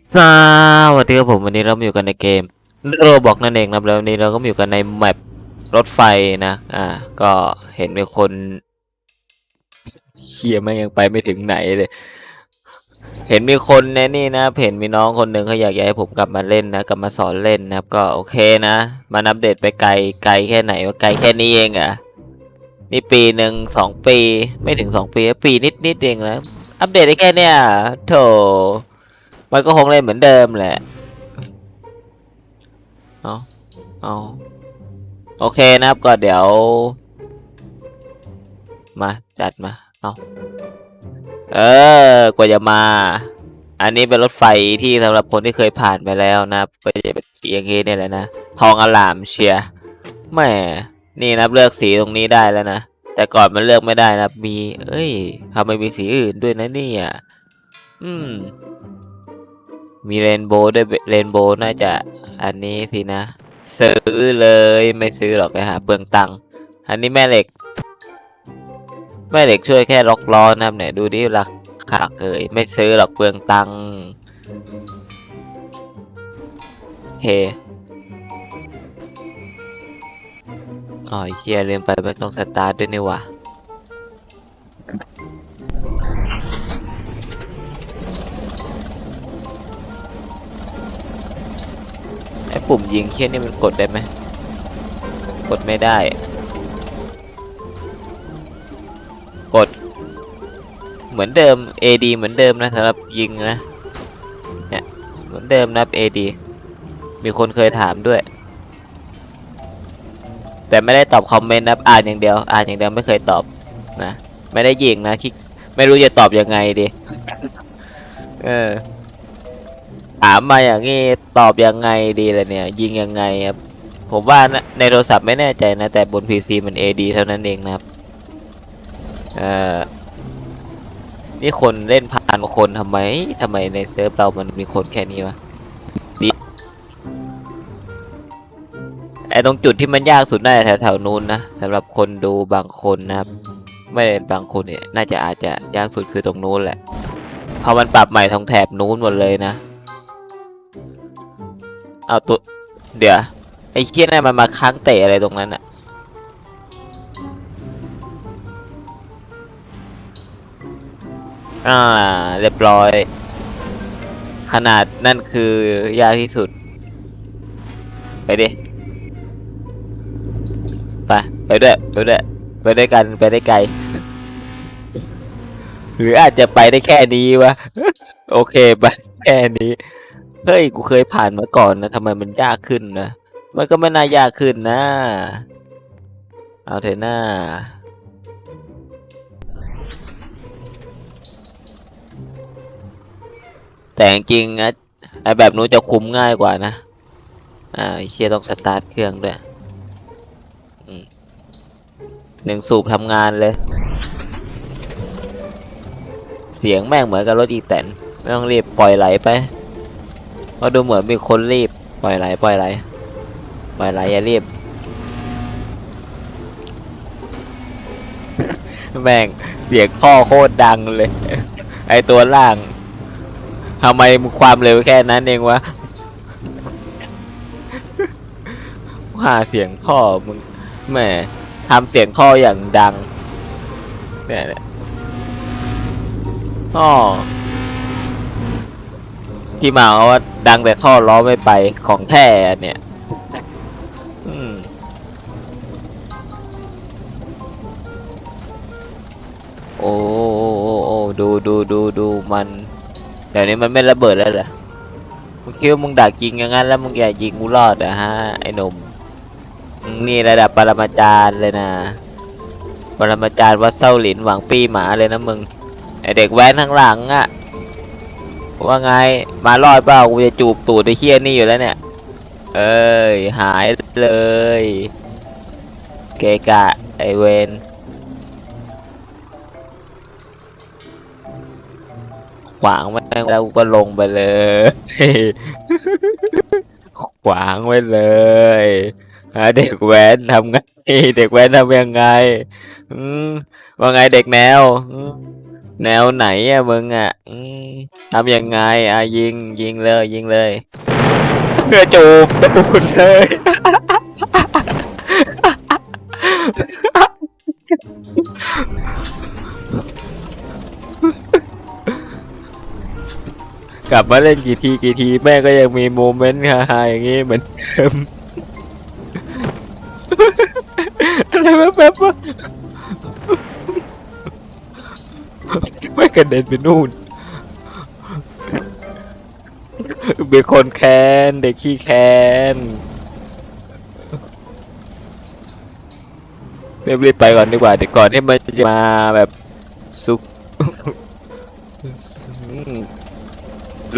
สวัสดีครับผมวันนี้เรามาอยู่กันในเกมโรบอกนั่นเองนะครับแล้ววันนี้เราก็มาอยู่กันในแมปรถไฟนะ อ่า ก็เห็นมีคนเชียไม่งยังไปไม่ถึงไหนเลย เห็นมีคนในนี่นะเห็นมีน้องคนหนึ่งเขาอยากให้ผมกลับมาเล่นนะกลับมาสอนเล่นนะครับ ก็โอเคนะมาอัปเดตไปไกลไกลแค่ไหนว่าไกลแค่นี้เองอะนี่ปีหนึ่งสองปีไม่ถึงสองปีปีนิดนิดเองนะอัปเดตได้แค่เนี้ยโถ มันก็คงเล่นเหมือนเดิมแหละ เอาเอาโอเคนะครับก็เดี๋ยว มาจัดมา เอาเออกว่าจะมา อันนี้เป็นรถไฟที่สำหรับคนที่เคยผ่านไปแล้วนะครับก็จะเป็นสีอย่างนี้เนี่ยแหละนะ ทองอลามเชียแม่นี่นับเลือกสีตรงนี้ได้แล้วนะ แต่ก่อนมันเลือกไม่ได้นะมี เอ้ยทำไมมีสีอื่นด้วยนะเนี่ย อืม มีเรนโบว์ด้วยเรนโบว์น่าจะอันนี้สินะ ซื้อเลยไม่ซื้อหรอกไอ้หาเปลืองตังค์อันนี้แม่เหล็ก แม่เหล็กช่วยแค่ล็อกล้อนะครับเนี่ยดูดิราคาเกยไม่ซื้อหรอกเปลืองตังค์เฮอ๋อเชียลืมไปไม่ต้องสตาร์ทด้วยนี่ว่า ปุ่มยิงเคียนี่มันกดได้ไหมกดไม่ได้ กด เหมือนเดิม AD เหมือนเดิมนะสำหรับยิงนะเนี่ยเหมือนเดิมนะ AD มีคนเคยถามด้วย แต่ไม่ได้ตอบคอมเมนต์นับอ่านอย่างเดียว อ่านอย่างเดียวไม่เคยตอบนะ ไม่ได้ยิงนะคิดไม่รู้จะตอบยังไงดี เออามมาอย่างนี้ตอบยังไงดีล่ะเนี่ย ยิงยังไงครับผมว่าในโทรศัพท์ไม่แน่ใจนะ แต่บน PC มัน AD เท่านั้นเองนะครับเอ่อนี่คนเล่นผ่านคนทำไมทำไมในเซิร์ฟเรามันมีคนแค่นี้วะดีไอตรงจุดที่มันยากสุดน่าจะแถวๆนู้นนะสำหรับคนดูบางคนนะครับ ไม่ได้บางคนเนี่ย น่าจะอาจจะยากสุดคือตรงนู้นแหละพราะมันปรับใหม่ทางแถบนู้นหมดเลยนะ เอาตัว เดี๋ยว ไอ้เคี้ยนั่นมันมาค้างเตะอะไรตรงนั้นอะอ่า เรียบร้อย ขนาดนั่นคือยากที่สุด ไปดิ ไป ไปด้วย ไปด้วย ไปด้วยกัน ไปได้ไกล หรืออาจจะไปได้แค่นี้วะ โอเค ไปแค่นี้ เฮ้ย กูเคยผ่านมาก่อนนะทำไมมันยากขึ้นนะ มันก็ไม่น่ายากขึ้นนะ เอาเถอะหน้า แต่จริงๆนะไอแบบนู้นจะคุมง่ายกว่านะ อ่าเชียต้องสตาร์ทเครื่องด้วยหนึ่งสูบทำงานเลย เสียงแม่งเหมือนกับรถอีแตน ไม่ต้องรีบปล่อยไหลไป เพราะดูเหมือนมีคนรีบปล่อยไหลปล่อยไหลปล่อยไหลอย่ารีบแม่งเสียงข้อโคตรดังเลย ไอตัวล่างทำไมความเร็วแค่นั้นเองวะว่าเสียงข้อมึงแหมทำเสียงข้ออย่างดังเนี่ยเนี่ยอ้อ ที่มาว่าดังแต่ท่อล้อไม่ไปของแท้เนี่ยโอ้โอ้โอ้ดูดูดูดูมันเดี๋ยวนี้มันไม่ระเบิดแล้วเหรอมึงคิดว่ามึงดักยิงอย่างนั้นแล้วมึงอย่ายิงกูรอดเหรอะฮะไอ้หนุ่มนี่ระดับปรมาจารย์เลยนะ ปรมาจารย์วัดเส้าหลินหวังปีหมาเลยนะมึงไอเด็กแว้นข้างหลังอะ ว่าไงมารอดเปล่ากูจะจูบตูดไอ้เคียนี่อยู่แล้วเนี่ย เอ้ยหายเลย เกะกะไอเวนขวางไว้แล้วก็ลงไปเลย ขวางไว้เลยเด็กแว้นทำไง เด็กแว้นทำยังไงว่าไงเด็กแนวอื แนวไหนอะมึงอะอืมทำยังไงอะยิงยิงเลยยิงเลยเพื่อจูบจูบเลยกลับมาเล่นกี่ทีกี่ทีแม่ก็ยังมีโมเมนต์ฮาๆอย่างงี้เหมือนเดิมอะไรแบบแบบ กระเด็นไปนู่นเป็นคนแคนเด็กขี้แค้นรีบๆไปก่อนดีกว่าเดี๋ยวก่อนที่มันจะมาแบบซุก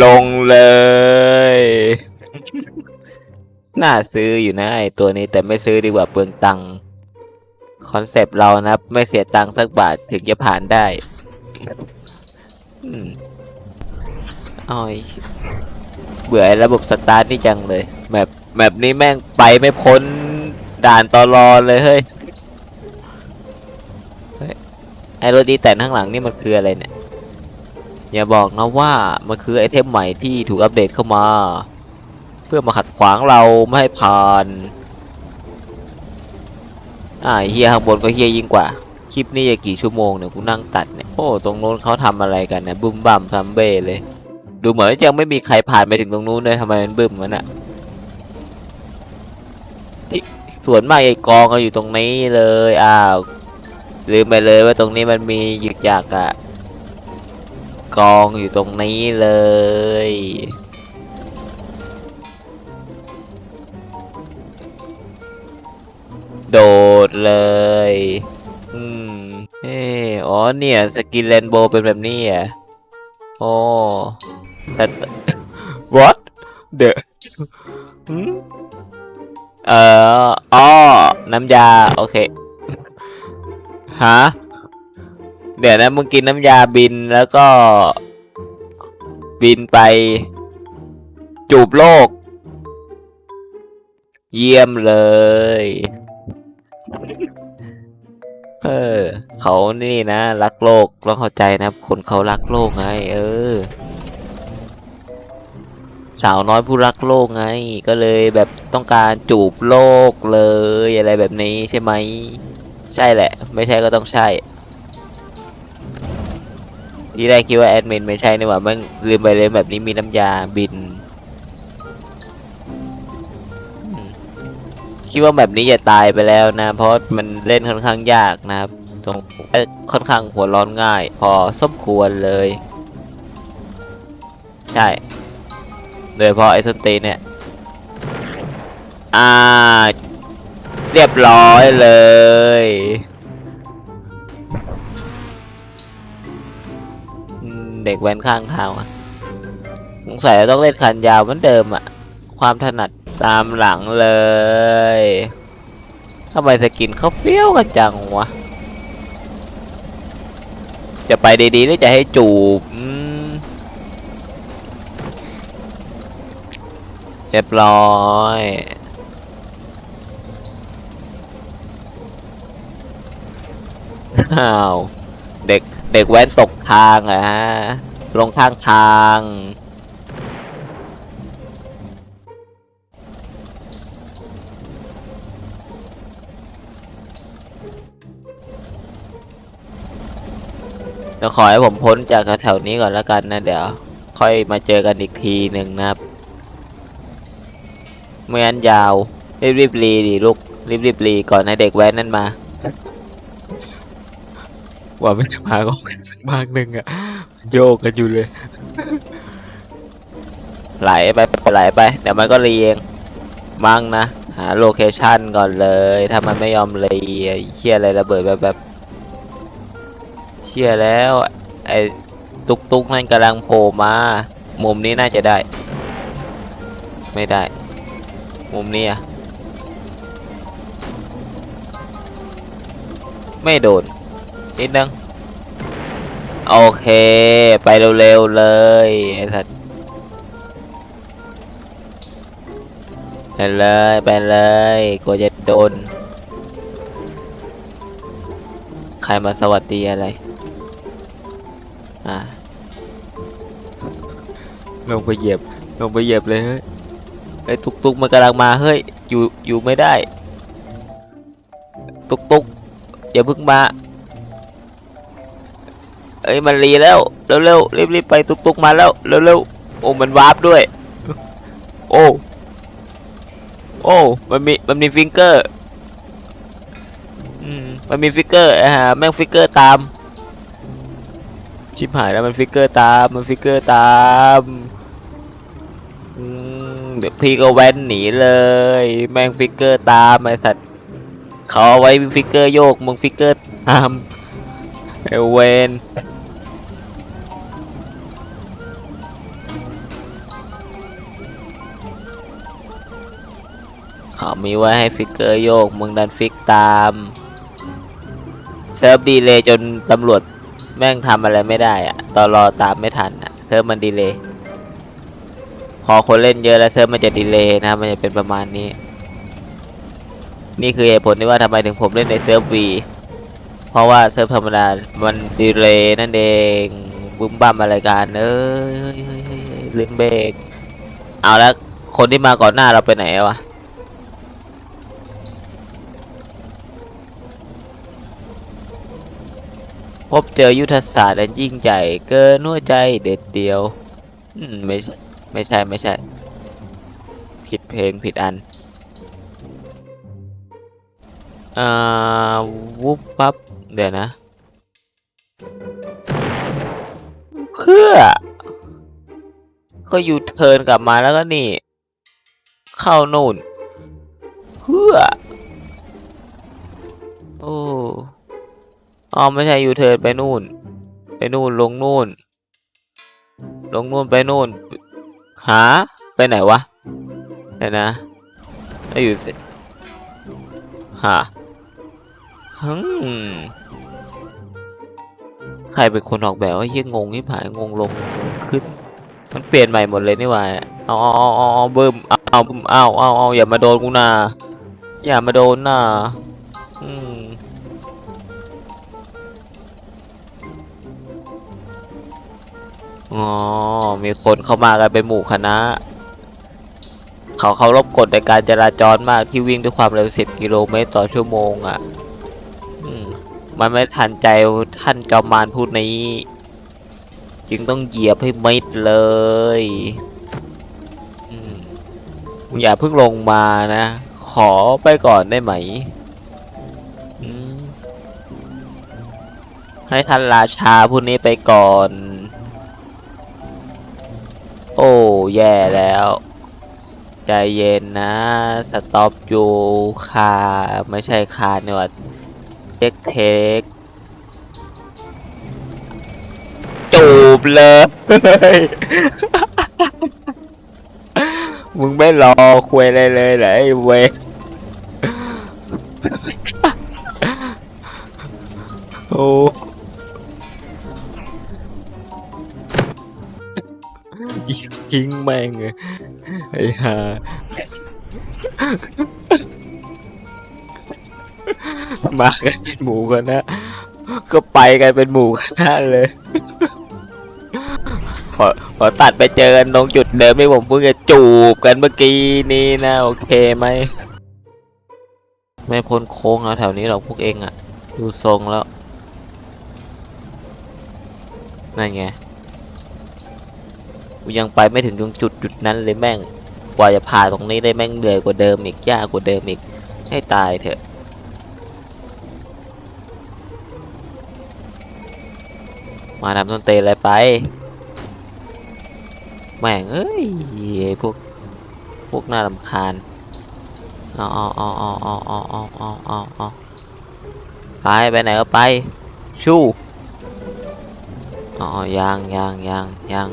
ลงเลย น่าซื้ออยู่นะไอตัวนี้แต่ไม่ซื้อดีกว่าเปลืองตังค์คอนเซปต์เรานะ ไม่เสียตังค์สักบาทถึงจะผ่านได้ อ้อยเบื่อระบบสตาร์ทนี่จังเลยแมปแมปนี้แม่งไปไม่พ้นด่านตอรอเลยเฮ้ยไอรถดีแต่ข้างหลังนี่มันคืออะไรเนี่ย อย่าบอกนะว่ามันคือไอเทมใหม่ที่ถูกอัปเดตเข้ามา เพื่อมาขัดขวางเราไม่ให้ผ่าน อ่าเฮียข้างบนก็เฮียยิ่งกว่า คลิปนี้จะกี่ชั่วโมงเนี่ยกูนั่งตัดเนี่ย โอ้ตรงนู้นเขาทำอะไรกันเนี่ยบึ้มบั่มซัมเบ้เลย ดูเหมือนว่ายังไม่มีใครผ่านไปถึงตรงนู้นเลยทำไมมันบึ้มมันอะที่ส่วนมากไอ้กองก็อยู่ตรงนี้เลยอ้าวลืมไปเลยว่าตรงนี้มันมีหยึกหยักอะกองอยู่ตรงนี้เลยโดดเลย อืม เอออ๋อเนี่ย สกินเรนโบว์เป็นแบบนี้อะโอ้สต what the หืมเอ่ออ๋อน้ำยา โอเค ฮะ เดี๋ยวนะ มึงกินน้ำยาบินแล้วก็ บินไป จูบโลก เยี่ยมเลย เออ เขานี่นะรักโลกต้องเข้าใจนะครับ คนเขารักโลกไง เออ สาวน้อยผู้รักโลกไง ก็เลยแบบต้องการจูบโลกเลยอะไรแบบนี้ใช่ไหม ใช่แหละ ไม่ใช่ก็ต้องใช่ ที่แรกคิดว่าแอดมินไม่ใช่นี่หว่ามันลืมไปเลยแบบนี้มีน้ำยาบิน คิดว่าแบบนี้จะตายไปแล้วนะ เพราะมันเล่นค่อนข้างยากนะครับตรงค่อนข้างหัวร้อนง่าย พอสมควรเลย ใช่ โดยเฉพาะไอ้สตีนเนี่ย อ่า เรียบร้อยเลยเด็กแว้นข้างทางอะสงสัยจะต้องเล่นคันยาวเหมือนเดิมอะ ความถนัด ตามหลังเลยทำไมสกินเขาเฟี้ยวกันจังวะ จะไปดีๆหรือจะให้จูบเรียบร้อยอ้าว เด็ก เด็กแว้นตกทางอะฮะลงข้างทาง เดี๋ยวขอให้ผมพ้นจากแถวๆนี้ก่อนแล้วกันนะ เดี๋ยว ค่อยมาเจอกันอีกทีหนึ่งนะครับไม่งั้นยาว รีบๆรีดิลูกรีบๆรีก่อนให้เด็กแว้นนั่นมาว่ามันจะมาก็สักบางหนึ่งอะโยกกันอยู่เลยไหลไปไหลไปเดี๋ยวมันก็เรียงมั่งนะ หาโลเคชันก่อนเลย ถ้ามันไม่ยอมเรียงเชี่ยอะไรระเบิดแบบแบบ เชี่ยแล้ว ไอ้ตุกตุกนั่นกำลังโผล่มา มุมนี้น่าจะได้ ไม่ได้ มุมนี้อะไม่โดน นิดนึง โอเค ไปเร็วๆเลยไอ้สัตว์ไปเลยไปเลยกลัวจะโดน ใครมาสวัสดีอะไร อะลงไปเหยียบลงไปเหยียบเลยเฮ้ยไอ้ตุกตุกมันกำลังมาเฮ้ยอยู่อยู่ไม่ได้ ตุกตุกอย่าเพิ่งมาเอ้ยมันรีแล้วเร็วเร็วรีบรีบไปตุกตุกมาแล้วเร็วเร็วโอ้มันวาร์ปด้วย โอ้โอ้มันมีมันมีฟิงเกอร์อืมมันมีฟิกเกอร์อ่าแม่งฟิกเกอร์ตาม ชิบหายแล้วมันฟิกเกอร์ตาม มันฟิกเกอร์ตามเดี๋ยวพี่ก็แว้นหนีเลย แม่งฟิกเกอร์ตามไอ้สัตว์เขาเอาไว้ฟิกเกอร์โยกมึงฟิกเกอร์ตามเอเวนเขามีไว้ให้ฟิกเกอร์โยกมึงดันฟิกตามเซิร์ฟดีเลยจนตำรวจ แม่งทำอะไรไม่ได้อะตอนรอตามไม่ทันอะเซิร์ฟมันดีเลยพอคนเล่นเยอะแล้วเซิร์ฟมันจะดีเลยนะมันจะเป็นประมาณนี้ นี่คือเหตุผลที่ว่าทำไมถึงผมเล่นในเซิร์ฟวีเพราะว่าเซิร์ฟธรรมดามันดีเลยนั่นเองบึ้มบัมอะไรกันเอ้ยเฮ้ยเฮ้ยเฮ้ยเฮ้ยลืมเบรกเอาแล้วคนที่มาก่อนหน้าเราไปไหนวะ พบเจอยุทธศาสตร์อันยิ่งใหญ่เกินหัวใจเด็ดเดียวไม่ใช่ไม่ใช่ไม่ใช่ ผิดเพลงผิดอันอ่าวุบปั๊บเดี๋ยวนะ เพื่อ ก็ยูเทินกลับมาแล้วก็นี่ เข้านู่น เพื่อ โอ้ อ๋อไม่ใช่ยูเทิร์นไปนู่น ไปนู่นลงนู่น ลงนู่นไปนู่น หาไปไหนวะเดี๋ยวนะไอ้อยู่สิหาฮึใครเป็นคนออกแบบว่าเยี่ยงงที่ผายงงลงขึ้น มันเปลี่ยนใหม่หมดเลยนี่หว่าเอาเอาเอาเอาเบิ่มเอาเอาเอาเอาเอาอย่ามาโดนกูนะอย่ามาโดนนะ อ๋อ มีคนเข้ามากันเป็นหมู่คณะ เขาเคารพกฎในการจราจรมากที่วิ่งด้วยความเร็ว 10 กิโลเมตรต่อชั่วโมงอะมันไม่ทันใจท่านจอมมารพูดนี้ จึงต้องเหยียบให้มิดเลยอย่าเพิ่งลงมานะ ขอไปก่อนได้ไหมอืมให้ท่านราชาผู้นี้ไปก่อน โอ้แย่แล้ว ใจเย็นนะ สต็อปอยู่คาไม่ใช่คาเนี่ยว่าเทคเทคจูบเลย มึงไม่รอคุยอะไรเลยเหรอไอ้เวโอ้ ทิ้งแม่งเลยไอ้ห่ามากันเป็นหมู่กันนะก็ไปกันเป็นหมู่คณะเลยพอพอตัดไปเจอกันตรงจุดเดิมที่ผมเพิ่งจะจูบกันเมื่อกี้นี้นะโอเคไหมไม่พ้นโค้งแล้วแถวนี้หรอกพวกเองอะดูทรงแล้วนั่นไง กูยังไปไม่ถึงตรงจุดจุดนั้นเลยแม่ง กว่าจะผ่านตรงนี้ได้แม่งเหนื่อยกว่าเดิมอีกยากกว่าเดิมอีกให้ตายเถอะมาทำต้นเตนอะไรไป แม่งเอ้ยพวก พวกน่ารำคาญเอาเอาเอาเอาเอาเอาเอาเอาเอาเอาไปไปไหนก็ไป ชู้อ๋อยังยังยังยัง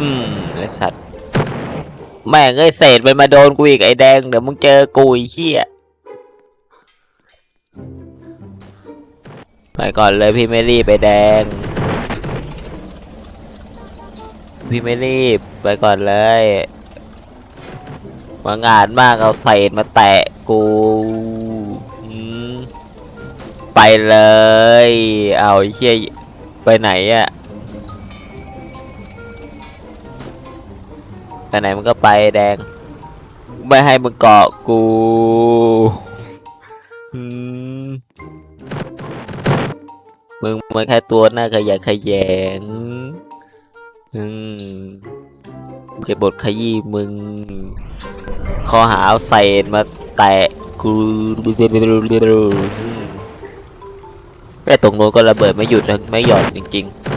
อืมไอสัตว์ แม่งเอ้ยเศษมันมาโดนกูอีกไอแดง เดี๋ยวมึงเจอกูไอีเหี้ย ไปก่อนเลยพี่ไม่รีบไปแดง พี่ไม่รีบไปก่อนเลยมางานมากเอาเศษมาแตะกูอืมไปเลย เอาไอ้เฮียไปไหนอะ ไปไหนมันก็ไปแดง ไม่ให้มึงเกาะกูอืมมึงมันแค่ตัวหน้าขยะแขยงอืมจะบทขยี้มึง ข้อหาเอาเศษมาแตะกูไอ้ตรงโน้นก็ระเบิดไม่หยุดนะไม่หย่อนจริง ๆ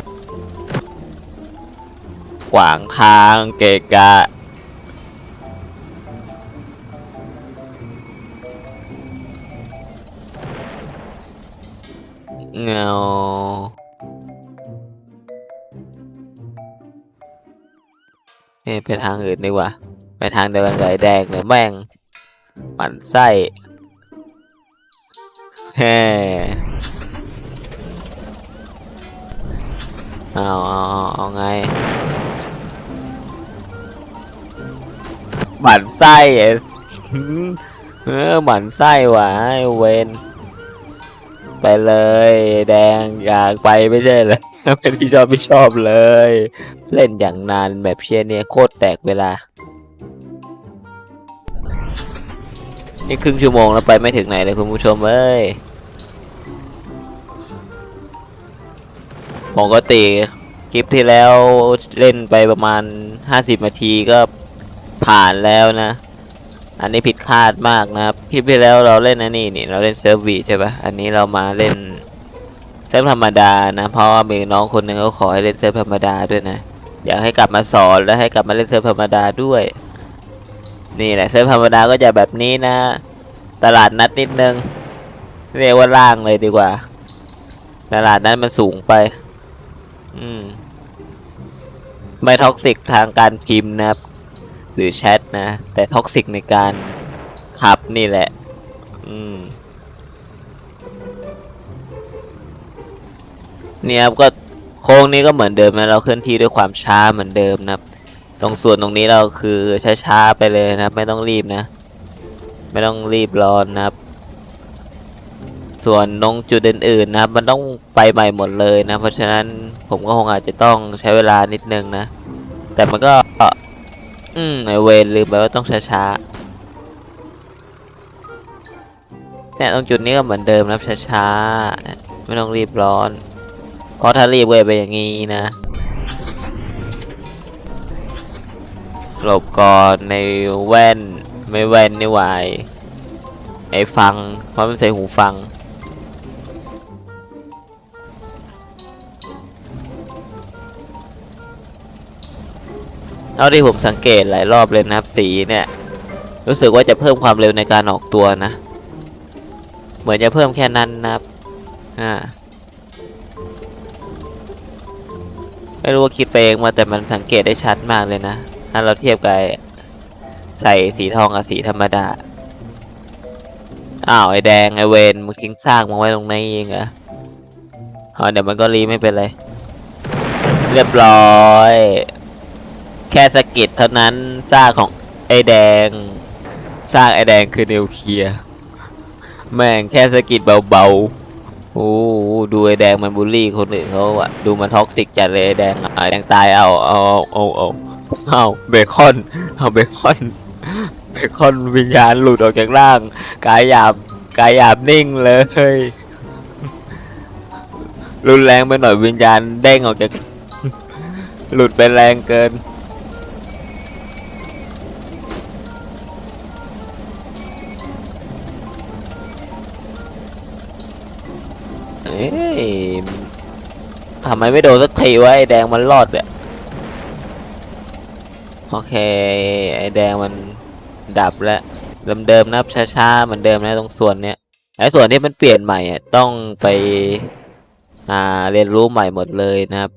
ขวางทางเกะกะ เงาเอ้ไปทางอื่นดีกว่า ไปทางเดียวกันกับไอ้แดงเนี่ยแม่งหมันไส้แฮ่เอาเอาเอาเอาไง หมันไส้ไอ้เออหมันไส้วะไอเวนไปเลย แดงอยากไปไม่ใช่เลยเป็นที่ชอบไม่ชอบเลย เล่นอย่างนานแบบเชียร์เนี่ยโคตรแตกเวลา นี่ครึ่งชั่วโมงแล้วไปไม่ถึงไหนเลยคุณผู้ชมเอ้ยปกติคลิปที่แล้วเล่นไปประมาณ 50นาทีก็ ผ่านแล้วนะ อันนี้ผิดคาดมากนะครับ คลิปที่แล้วเราเล่นอันนี้นี่เราเล่นเซิร์ฟวีใช่ปะอันนี้เรามาเล่นเซิร์ฟธรรมดานะ เพราะว่ามีน้องคนหนึ่งเขาขอให้เล่นเซิร์ฟธรรมดาด้วยนะ อยากให้กลับมาสอนและให้กลับมาเล่นเซิร์ฟธรรมดาด้วย นี่แหละเซิร์ฟธรรมดาก็จะแบบนี้นะ ตลาดนัดนิดนึงเรียกว่าล่างเลยดีกว่า ตลาดนั้นมันสูงไป อืมไม่ท็อกซิกทางการพิมพ์นะครับ หรือแชทนะ แต่ท็อกซิกในการขับนี่แหละ อืมเนี่ยครับก็โค้งนี้ก็เหมือนเดิมนะเราเคลื่อนที่ด้วยความช้าเหมือนเดิมนะครับ ตรงส่วนตรงนี้เราคือช้าๆไปเลยนะครับ ไม่ต้องรีบนะ ไม่ต้องรีบร้อนนะครับ ส่วนตรงจุดอื่นๆนะครับ มันต้องไปใหม่หมดเลยนะ เพราะฉะนั้นผมก็คงอาจจะต้องใช้เวลานิดนึงนะ แต่มันก็ อืมไอเวนลืมไปว่าต้องช้าๆเนี่ยตรงจุดนี้ก็เหมือนเดิมนะครับช้าๆไม่ต้องรีบร้อนเพราะถ้ารีบเวยไปอย่างนี้นะหลบก่อนในแว่นไม่แว่นนี่หวายไอฟังเพราะมันใส่หูฟัง เท่าที่ผมสังเกตหลายรอบเลยนะครับสีเนี่ย รู้สึกว่าจะเพิ่มความเร็วในการออกตัวนะ เหมือนจะเพิ่มแค่นั้นนะครับอ่าไม่รู้ว่าคิดไปเองมาแต่มันสังเกตได้ชัดมากเลยนะ ถ้าเราเทียบกับใส่สีทองกับสีธรรมดา อ้าวไอแดงไอเวนมึงทิ้งซากมาไว้ตรงนี้เองเหรออ๋อเดี๋ยวมันก็รีไม่เป็นไร เรียบร้อย แค่สกิดเท่านั้นซากของไอแดงซากไอแดงคือนิวเคลียร์แม่งแค่สกิดเบาๆโอ้ดูไอแดงมันบูลลี่คนอื่นเขาอะดูมันท็อกซิกจัดเลยไอแดงไอแดงตายเอาเอาเอาเอาเอาเบคอนเอาเบคอนเบคอนวิญญาณหลุดออกจากร่าง กายหยาบกายหยาบนิ่งเลยรุนแรงไปหน่อยวิญญาณเด้งออกจากหลุดไปแรงเกิน ทำไมไม่โดนสักทีวะไอแดงมันรอดอะโอเค ไอแดงมันดับแล้วเดิมๆนะครับช้าๆเหมือนเดิมนะตรงส่วนเนี้ยไอส่วนที่มันเปลี่ยนใหม่อะต้องไปอ่าเรียนรู้ใหม่หมดเลยนะครับ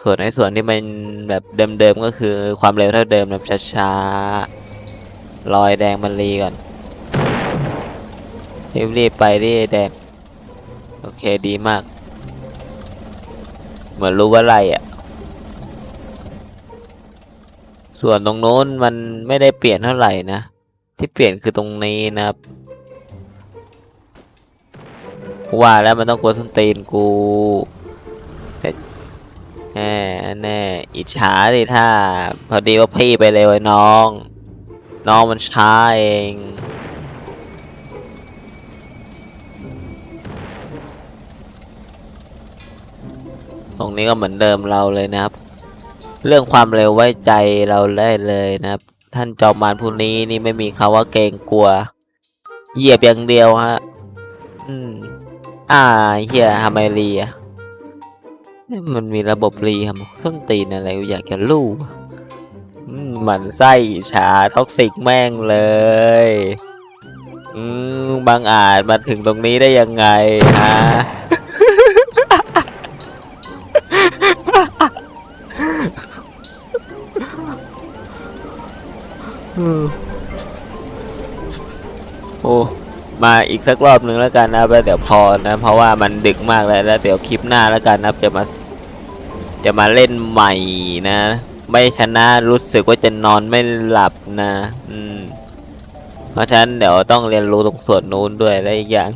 ส่วนไอส่วนที่มันแบบเดิมๆก็คือความเร็วเท่าเดิมแบบช้าๆรอยแดงมันรีก่อนรีบๆไปดิไอแดง โอเคดีมาก เหมือนรู้ว่าอะไรอะ่ะ ส่วนตรงโน้นมันไม่ได้เปลี่ยนเท่าไหร่นะ ที่เปลี่ยนคือตรงนี้นะครับ ว่าแล้วมันต้องกวนส้นตีนกูแน่แน่อิจฉาสิถ้า พอดีว่าพี่ไปเร็วไอ้น้อง น้องมันช้าเอง ตรงนี้ก็เหมือนเดิมเราเลยนะครับ เรื่องความเร็วไว้ใจเราได้เลยนะครับ ท่านจอมมารผู้นี้นี่ไม่มีคาว่าเกรงกลัว เหยียบอย่างเดียวฮะ อืม อ่าเฮียทำไมรีอะเอ๊ะมันมีระบบรีทำส้นตีนอะไรอยากจะรู้อะอืมหมันไส้ฉาท็อกซิกแม่งเลยอืมบางอาจมาถึงตรงนี้ได้ยังไงฮะ อีกสักรอบหนึ่งแล้วกันนะแล้วเดี๋ยวพอนะเพราะว่ามันดึกมากแล้วแล้วเดี๋ยวคลิปหน้าแล้วกันนะจะมาจะมาเล่นใหม่นะ ไม่ชนะรู้สึกว่าจะนอนไม่หลับนะอืมเพราะฉะนั้นเดี๋ยวต้องเรียนรู้ตรงส่วนนู้นด้วยและอีกอย่าง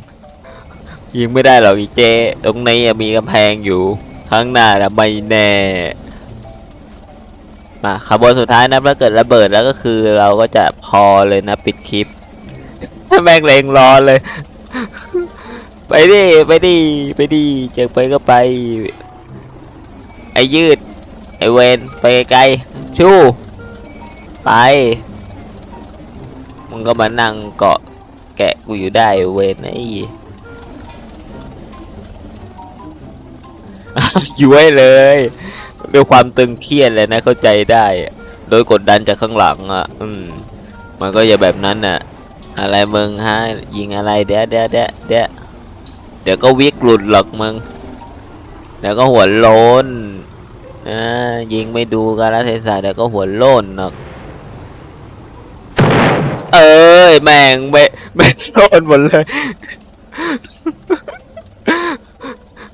ยิงไม่ได้หรอกอีเจตรงนี้ยังมีกำแพงอยู่ข้างหน้านะไม่แน่มาขบวนสุดท้ายนะถ้าเกิดระเบิดแล้วก็คือเราก็จะพอเลยนะปิดคลิป แม่งเลงรอเลย ไปดิไปดิไปดิเจอไปก็ไป ไอยืด ไอเวนไปไกลชู้ไป มึงก็มานั่งเกาะแกะกูอยู่ได้เวนไอ้ย้วยเลย ด้วยความตึงเครียดเลยนะเข้าใจได้ โดยกดดันจากข้างหลังอะ อืม มันก็จะแบบนั้นน่ะ อะไรมึงฮะยิงอะไรเดี๋ยวเดี๋ยวเดี๋ยวเดี๋ยวเดี๋ยวก็วิกหลุดหรอกมึงเดี๋ยวก็หัวโล้นนะยิงไม่ดูกันแล้วเทศะเดี๋ยวก็หัวโล้นหรอกเอ้ยแม่งไม่ไม่โลนหมดเลย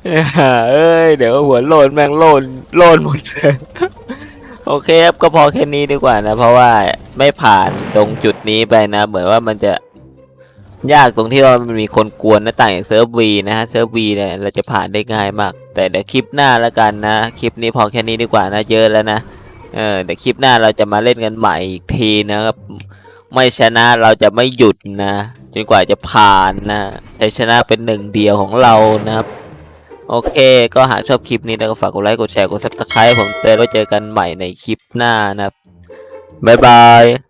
เอ้ยเดี๋ยวก็หัวโลนแม่งโลนโลนหมดเลย โอเคครับก็พอแค่นี้ดีกว่านะ เพราะว่าไม่ผ่านตรงจุดนี้ไปนะ เหมือนว่ามันจะยากตรงที่ว่ามันมีคนกวนหน้าต่างอย่างเซิร์ฟวีนะฮะเซิร์ฟวีเนี่ยเราจะผ่านได้ง่ายมาก แต่เดี๋ยวคลิปหน้าแล้วกันนะ คลิปนี้พอแค่นี้ดีกว่านะเยอะแล้วนะเออเดี๋ยวคลิปหน้าเราจะมาเล่นกันใหม่อีกทีนะครับ ไม่ชนะเราจะไม่หยุดนะจนกว่าจะผ่านนะแต่ชนะเป็นหนึ่งเดียวของเรานะครับ โอเค ก็หากชอบคลิปนี้แล้วก็ฝากกดไลค์ กดแชร์ กด subscribe ผมเตือไว้เจอกันใหม่ในคลิปหน้านะครับ บ๊ายบาย